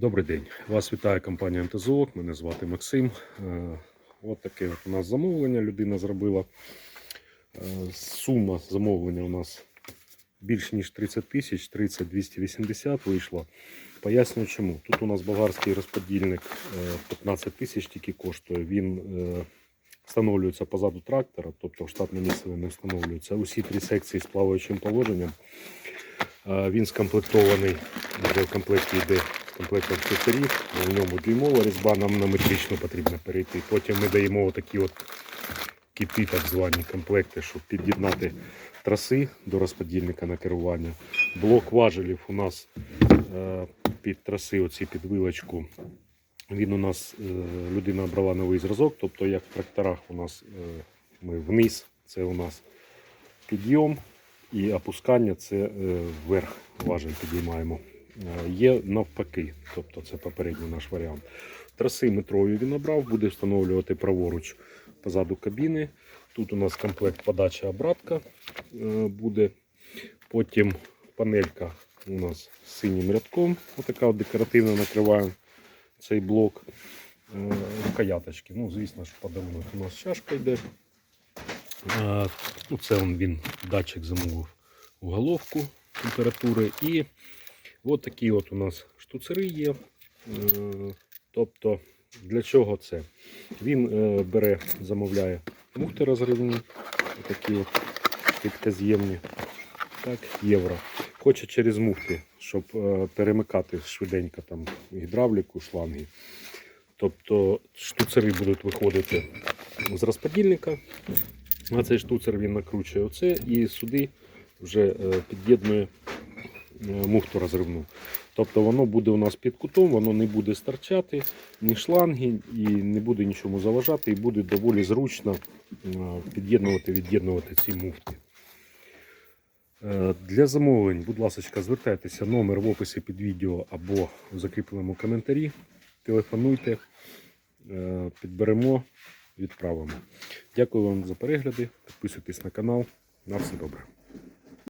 Добрий день. Вас вітає компанія МТЗОК. Мене звати Максим. Е, От таке от у нас замовлення людина зробила. Е, Сума замовлення у нас більш ніж 30 тисяч, 30 280 вийшло. Пояснюю чому. Тут у нас болгарський розподільник е, 15 тисяч тільки коштує. Він е, встановлюється позаду трактора, тобто штатне місце не встановлюється. Усі три секції з плаваючим положенням. Е, Він скомплектований, вже в комплекті йде комплектом фільтрів, в ньому дюймова різьба, нам на метрично потрібно перейти. Потім ми даємо такі от кіти, так звані комплекти, щоб під'єднати траси до розподільника на керування. Блок важелів у нас е, під траси, оці під вилочку. Він у нас е, людина брала новий зразок, тобто як в тракторах у нас е, ми вниз, це у нас підйом і опускання це вверх важель підіймаємо. Е, Є навпаки, тобто це попередній наш варіант. Траси метрою він обрав, буде встановлювати праворуч позаду кабіни. Тут у нас комплект подача обратка е, буде. Потім панелька у нас з синім рядком. Отака от декоративна накриваємо цей блок. Е, Рукояточки. Ну, звісно ж, подарунок у нас чашка йде. Ну, це він датчик замовив в головку температури. І от такі от у нас штуцери є. Е, Тобто, для чого це? Він е, бере, замовляє мухти розривні, такі от так, євро. Хоче через мухти, щоб е, перемикати швиденько там гідравліку, шланги. Тобто штуцери будуть виходити з розподільника. На цей штуцер він накручує оце і сюди вже під'єднує муфту розривну. Тобто воно буде у нас під кутом, воно не буде старчати ні шланги і не буде нічому заважати, і буде доволі зручно е, під'єднувати, від'єднувати ці муфти. Е, Для замовлень, будь ласка, звертайтеся, номер в описі під відео або в закріпленому коментарі. Телефонуйте, е, підберемо, відправимо. Дякую вам за перегляди. Підписуйтесь на канал. На все добре.